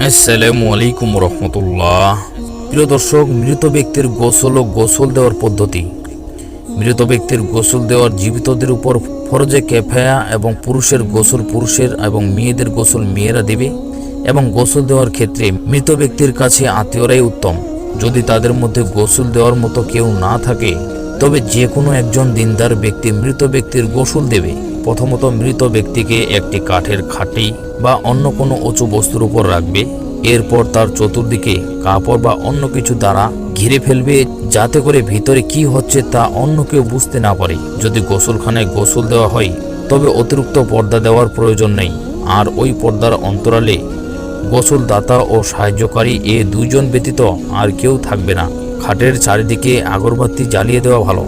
আসসালামু আলাইকুম রহমতুল্লাহ। প্রিয় দর্শক, মৃত ব্যক্তির গোসল ও গোসল দেওয়ার পদ্ধতি। মৃত ব্যক্তির গোসল দেওয়ার জীবিতদের উপর ফরজে কেফায়া এবং পুরুষের গোসল পুরুষের এবং মেয়েদের গোসল মেয়েরা দেবে এবং গোসল দেওয়ার ক্ষেত্রে মৃত ব্যক্তির কাছে আত্মীয়রাই উত্তম। যদি তাদের মধ্যে গোসল দেওয়ার মতো কেউ না থাকে, তবে যে কোনো একজন দিনদার ব্যক্তি মৃত ব্যক্তির গোসল দেবে। প্রথমত মৃত ব্যক্তিকে একটি কাঠের খাটি বা অন্য কোনো উঁচু বস্তুর উপর রাখবে, এরপর তার চতুর্দিকে কাপড় বা অন্য কিছু দ্বারা ঘিরে ফেলবে, যাতে করে ভিতরে কি হচ্ছে তা অন্য কেউ বুঝতে না পারে। যদি গোসলখানায় গোসল দেওয়া হয়, তবে অতিরিক্ত পর্দা দেওয়ার প্রয়োজন নেই। আর ওই পর্দার অন্তরালে গোসলদাতা ও সাহায্যকারী এ দুইজন ব্যতীত আর কেউ থাকবে না। খাটের চারিদিকে আগরবাতি জ্বালিয়ে দেওয়া ভালো।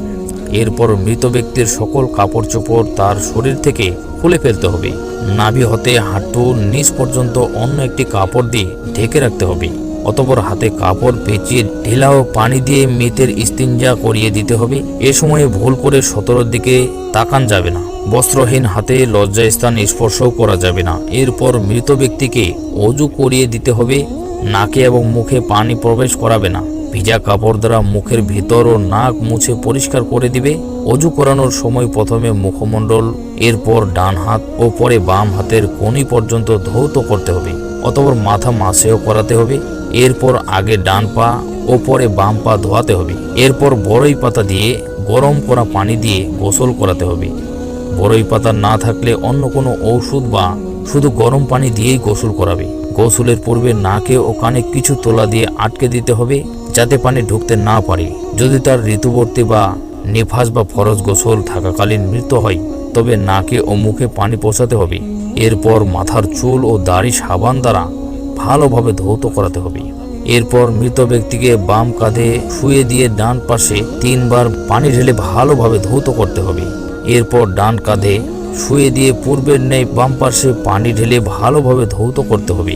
এরপর মৃত ব্যক্তির সকল কাপড় চোপড় তার শরীর থেকে খুলে ফেলতে হবে। নাভি হতে হাঁটু, নিচ পর্যন্ত অন্য একটি কাপড় দিয়ে ঢেকে রাখতে হবে। অতপর হাতে কাপড় পেঁচিয়ে ঢিলা ও পানি দিয়ে মৃতের ইস্তিনজা করিয়ে দিতে হবে। এ সময়ে ভুল করে সতরের দিকে তাকান যাবে না। বস্ত্রহীন হাতে লজ্জাস্থান স্পর্শও করা যাবে না। এরপর মৃত ব্যক্তিকে অজু করিয়ে দিতে হবে। নাকে এবং মুখে পানি প্রবেশ করাবে না। ভিজা কাপড় দ্বারা মুখের ভিতর ও নাক মুছে পরিষ্কার করে দিবে। অজু করানোর সময় প্রথমে মুখমণ্ডল, এরপর ডান হাত ও পরে বাম হাতের কোনি পর্যন্ত ধৌত করতে হবে, অতপর মাথা মাসেও করাতে হবে। এরপর আগে ডান পা ও পরে বাম পা ধোয়াতে হবে। এরপর বড়ই পাতা দিয়ে গরম করা পানি দিয়ে গোসল করাতে হবে। বড়ই পাতা না থাকলে অন্য কোনো ঔষধ বা শুধু গরম পানি দিয়েই গোসল করাবে। গোসলের পূর্বে নাকে ও কানে কিছু তোলা দিয়ে আটকে দিতে হবে। যাতে পানি ঢুকতে না পারে। যদি তার ঋতুবর্তী বা নেফাস বা ফরজ গোসল থাকাকালীন মৃত হয়, তবে নাকে ও মুখে পানি পৌঁছাতে হবে। এরপর মাথার চুল ও দাড়ি সাবান দ্বারা ভালোভাবে ধৌত করাতে হবে। এরপর মৃত ব্যক্তিকে বাম কাঁধে শুয়ে দিয়ে ডান পাশে তিনবার পানি ঢেলে ভালোভাবে ধৌত করতে হবে। এরপর ডান কাঁধে শুয়ে দিয়ে পূর্বের ন্যায় বাম পাশে পানি ঢেলে ভালোভাবে ধৌত করতে হবে।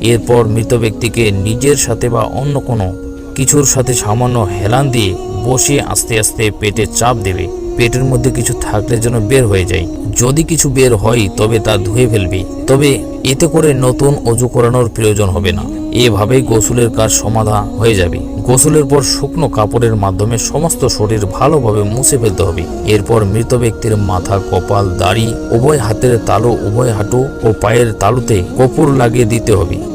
এরপর মৃত ব্যক্তিকে নিজের সাথে বা অন্য কোনো কিছুর সাথে সামান্য হেলান দিয়ে বসে আস্তে আস্তে পেটে চাপ দেবে। পেটের মধ্যে কিছু থাকলে যেন বের হয়ে যায়। যদি কিছু বের হয়, তবে তা ধুয়ে ফেলবে। তবে এতে করে নতুন অজু করানোর প্রয়োজন হবে না। এভাবেই গোসলের কাজ সমাধা হয়ে যাবে। গোসলের পর শুকনো কাপড়ের মাধ্যমে সমস্ত শরীর ভালোভাবে মুছে ফেলতে হবে। এরপর মৃত ব্যক্তির মাথা, কপাল, দাড়ি, উভয় হাতের তালু, উভয় হাঁটু ও পায়ের তালুতে কপুর লাগিয়ে দিতে হবে।